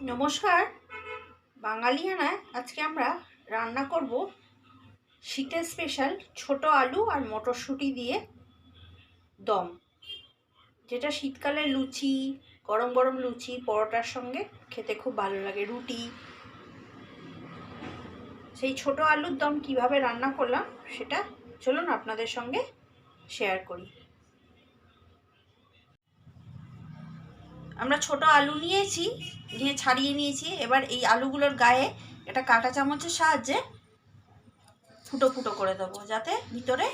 নমস্কার। বাঙালিয়ানায় আজকে আমরা রান্না করব শীতের স্পেশাল ছোট আলু আর মটরশুঁটি দিয়ে দম, যেটা শীতকালে লুচি, গরম গরম লুচি, পরোটার সঙ্গে খেতে খুব ভালো লাগে, রুটি। সেই ছোট আলুর দম কীভাবে রান্না করলাম সেটা চলুন আপনাদের সঙ্গে শেয়ার করি। আমরা ছোট আলু নিয়েছি, নিয়ে ছাড়িয়ে নিয়েছি। এবার এই আলুগুলোর গায়ে এটা কাঁটা চামচের সাহায্যে ফুটো ফুটো করে দেবো, যাতে ভিতরে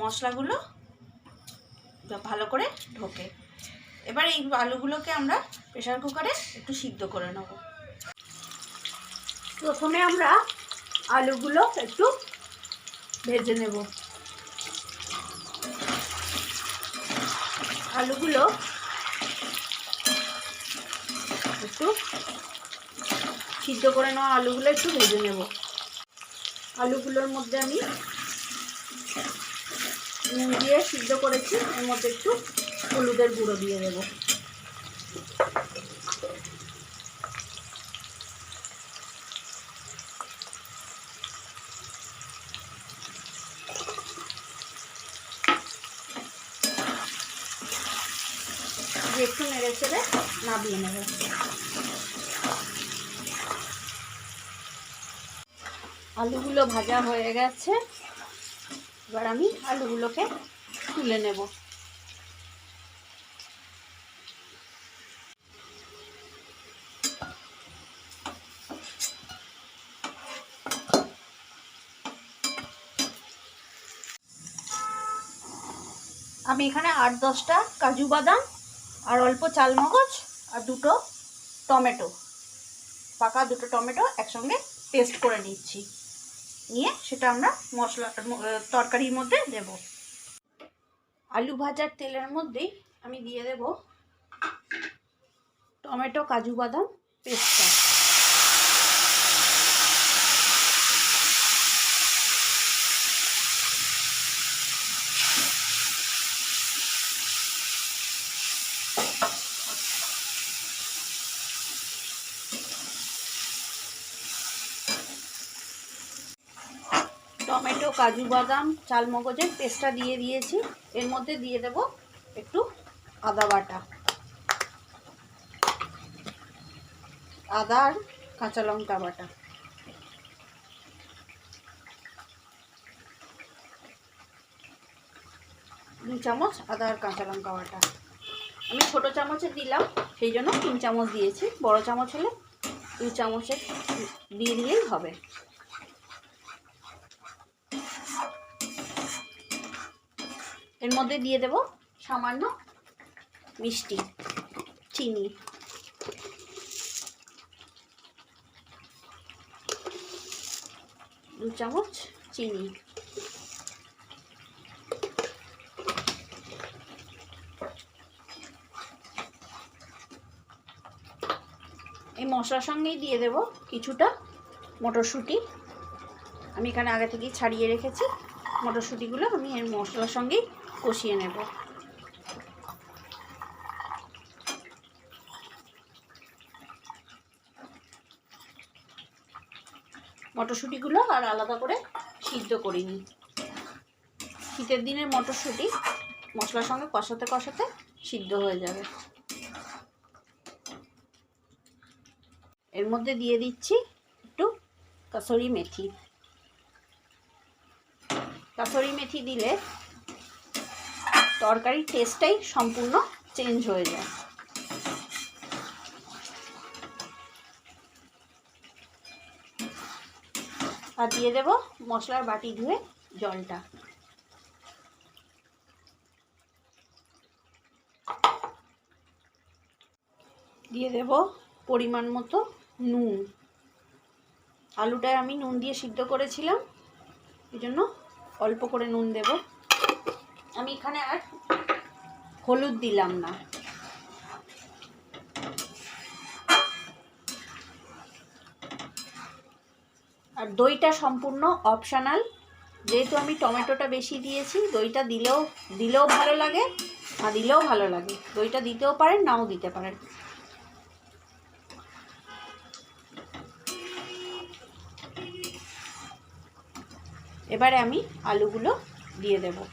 মশলাগুলো ভালো করে ঢোকে। এবার এই আলুগুলোকে আমরা প্রেশার কুকারে একটু সিদ্ধ করে নেব। প্রথমে আমরা আলুগুলো একটু ভেজে নেব। আলুগুলো একটু সিদ্ধ করে নেওয়া আলুগুলো একটু ভেজে নেব। আলুগুলোর মধ্যে আমি নুন দিয়ে সিদ্ধ করেছি, এর মধ্যে একটু হলুদের গুঁড়ো দিয়ে দেবো। দিয়ে একটু নেড়ে চেড়ে নাবিয়ে নেবে। আলুগুলো ভাজা হয়ে গেছে। এবার আমি আলুগুলোকে তুলে নেব। আমি এখানে আট দশটা কাজু বাদাম আর অল্প চালমগজ আর দুটো টমেটো। পাকা দুটো টমেটো একসঙ্গে পেস্ট করে নিচ্ছি। নিয়ে সেটা আমরা মশলা তরকারির মধ্যে দেব। আলু ভাজার তেলের মধ্যেই আমি দিয়ে দেব টমেটো, কাজু বাদাম পেস্টটা টমেটো, কাজু বাদাম, চালমগজের পেস্টটা দিয়ে দিয়েছি। এর মধ্যে দিয়ে দেব একটু আদা বাটা। আদা আর কাঁচা লঙ্কা বাটা। দু চামচ আদা আর কাঁচা লঙ্কা বাটা। আমি ছোটো চামচে দিলাম, সেই জন্য তিন চামচ দিয়েছি। বড় চামচ হলে দু চামচের দিয়ে দিলেই হবে। এর মধ্যে দিয়ে দেব সামান্য মিষ্টি, চিনি। দু চামচ চিনি। এই মশলার সঙ্গেই দিয়ে দেব কিছুটা মটরশুঁটি। আমি এখানে আগে থেকেই ছাড়িয়ে রেখেছি। মটরশুঁটিগুলো আমি এর মশলার সঙ্গেই কষিয়ে নেব। মটরশুঁটিগুলো আর আলাদা করে সিদ্ধ করিনি শীতের দিনের মটরশুঁটি মশলার সঙ্গে কষাতে কষাতে সিদ্ধ হয়ে যাবে। এর মধ্যে দিয়ে দিচ্ছি একটু কাসরি মেথি। কাসরি মেথি দিলে তরকারির টেস্টটাই সম্পূর্ণ চেঞ্জ হয়ে যায়। আর দিয়ে দেব মশলার বাটি ধুয়ে জলটা। দিয়ে দেব পরিমাণ মতো নুন। আলুটায় আমি নুন দিয়ে সিদ্ধ করেছিলাম এই জন্য অল্প করে নুন দেব। আমি এখানে আর হলুদ দিলাম না। আর দইটা সম্পূর্ণ অপশানাল যেহেতু আমি টমেটোটা বেশি দিয়েছি, দইটা দিলেও দিলেও ভালো লাগে, না দিলেও ভালো লাগে। দইটা দিতেও পারেন, নাও দিতে পারেন। এবারে আমি আলুগুলো দিয়ে দেবো।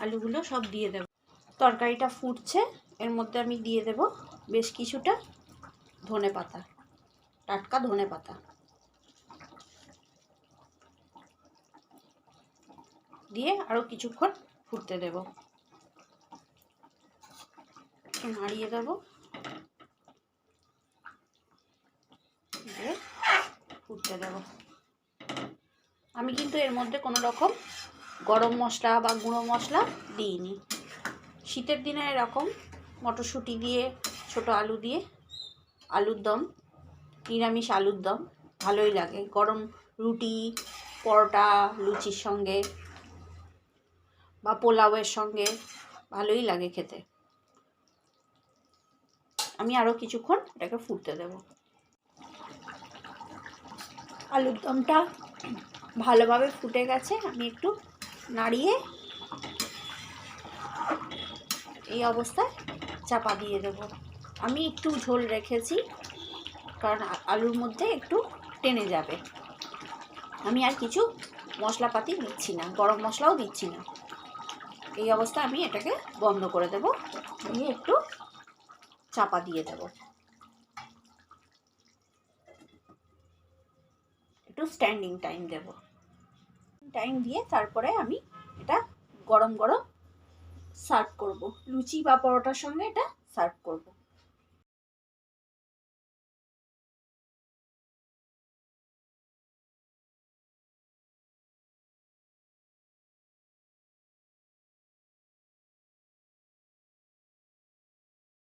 আলুগুলো সব দিয়ে দেব। তরকারিটা ফুটছে, এর মধ্যে আমি দিয়ে দেব বেশ কিছুটা ধনে পাতা, টাটকা ধনে পাতা। দিয়ে আরও কিছুক্ষণ ফুটতে দেব। নাড়িয়ে দেব। দিয়ে ফুটতে দেব। আমি কিন্তু এর মধ্যে কোনো রকম গরম মশলা বা গুঁড়ো মশলা দিইনি। শীতের দিনে এরকম মটরশুঁটি দিয়ে, ছোট আলু দিয়ে, আলুর দম, নিরামিষ আলুর দম ভালোই লাগে। গরম রুটি, পরোটা, লুচির সঙ্গে বা পোলাওয়ের সঙ্গে ভালোই লাগে খেতে। আমি আরও কিছুক্ষণ এটাকে ফুটতে দেব। আলুর দমটা ভালোভাবে ফুটে গেছে, আমি একটু নাড়িয়ে এই অবস্থায় চাপা দিয়ে দেব। আমি একটু ঝোল রেখেছি, কারণ আলুর মধ্যে একটু টেনে যাবে। আমি আর কিছু মশলাপাতি দিচ্ছি না, গরম মশলাও দিচ্ছি না। এই অবস্থা আমি এটাকে বন্ধ করে দেব দিয়ে একটু চাপা দিয়ে দেব। একটু স্ট্যান্ডিং টাইম দেব। টাইম দিয়ে তারপরে আমি এটা গরম গরম সার্ভ করব। লুচি বা পরোটার সঙ্গে এটা সার্ভ করব।